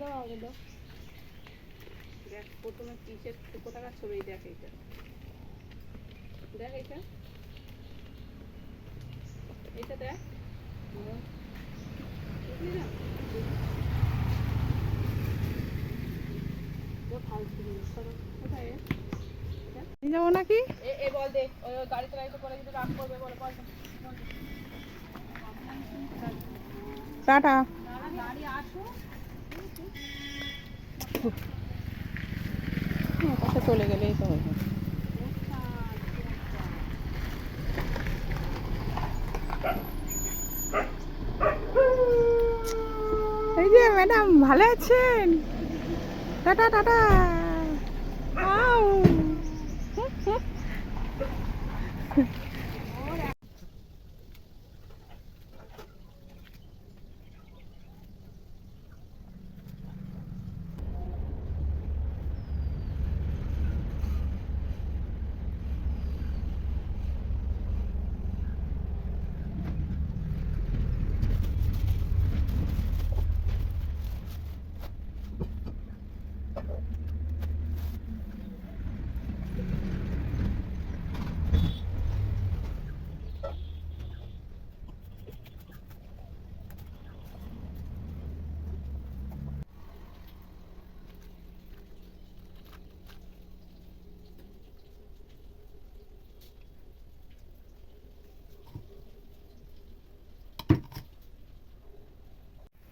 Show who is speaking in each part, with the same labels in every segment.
Speaker 1: দাও আগে দাও
Speaker 2: দেখ প্রথমে দেখ। এইটা দেখ এইটা এইটা দেখ
Speaker 3: নাকি
Speaker 2: এ বল দে ওই ওই গাড়িতে গাড়িতে করে যদি রাগ করবে বলে বল দে। বল দে।
Speaker 3: টাটা। পাশে চলে গেলেই তো হবে এই যে ম্যাডাম ভালো আছেন? Tata tata. আউ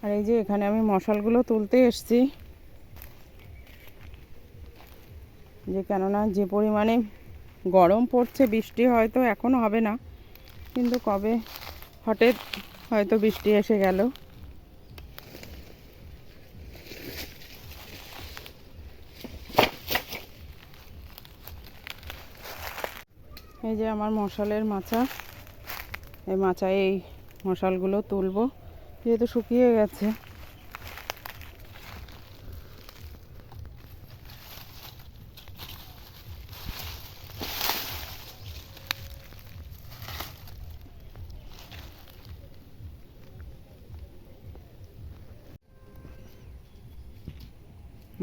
Speaker 3: আর এই যে এখানে আমি মশালগুলো তুলতে এসছি। যে কেননা যে পরিমাণে গরম পড়ছে, বৃষ্টি হয়তো এখনও হবে না, কিন্তু কবে হঠাৎ হয়তো বৃষ্টি এসে গেল। এই যে আমার মশালের মাচা, এই মাচায় এই মশালগুলো তুলবো। যেহেতু শুকিয়ে গেছে।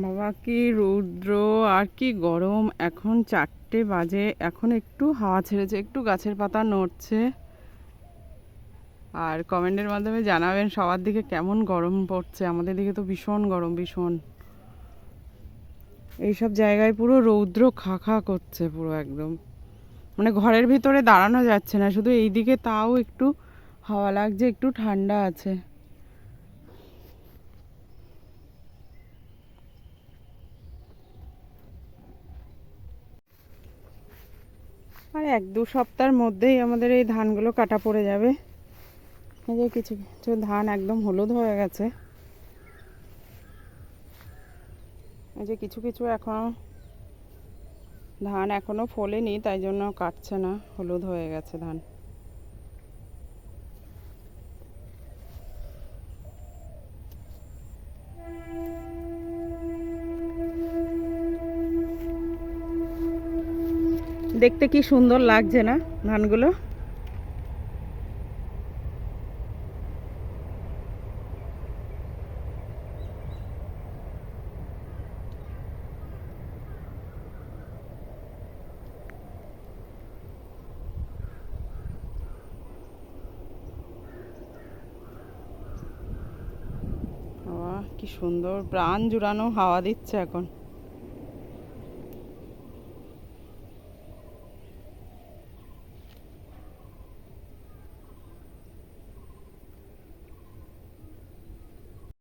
Speaker 3: বাবা, কি রৌদ্র আর কি গরম। এখন চারটে বাজে, এখন একটু হাওয়া ছেড়েছে, একটু গাছের পাতা নড়ছে। আর কমেন্টের মাধ্যমে জানাবেন সবার দিকে কেমন গরম পড়ছে। আমাদের দিকে তো ভীষণ গরম, ভীষণ। এইসব জায়গায় পুরো রৌদ্র খা খা করছে পুরো একদম। মানে ঘরের ভিতরে দাঁড়ানো যাচ্ছে না, শুধু এই দিকে তাও একটু হাওয়া লাগছে, একটু ঠান্ডা আছে। আর এক দু সপ্তাহের মধ্যেই আমাদের এই ধানগুলো কাটা পড়ে যাবে। এই যে কিছু কিছু ধান একদম হলুদ হয়ে গেছে। এই যে কিছু কিছু এখনও ধান এখনও ফোলেনি, তাই জন্য কাটছে না, হলুদ হয়ে গেছে ধান। দেখতে কি সুন্দর লাগছে না ধানগুলো বাবা কি সুন্দর প্রাণ জুড়ানো হাওয়া দিচ্ছে এখন।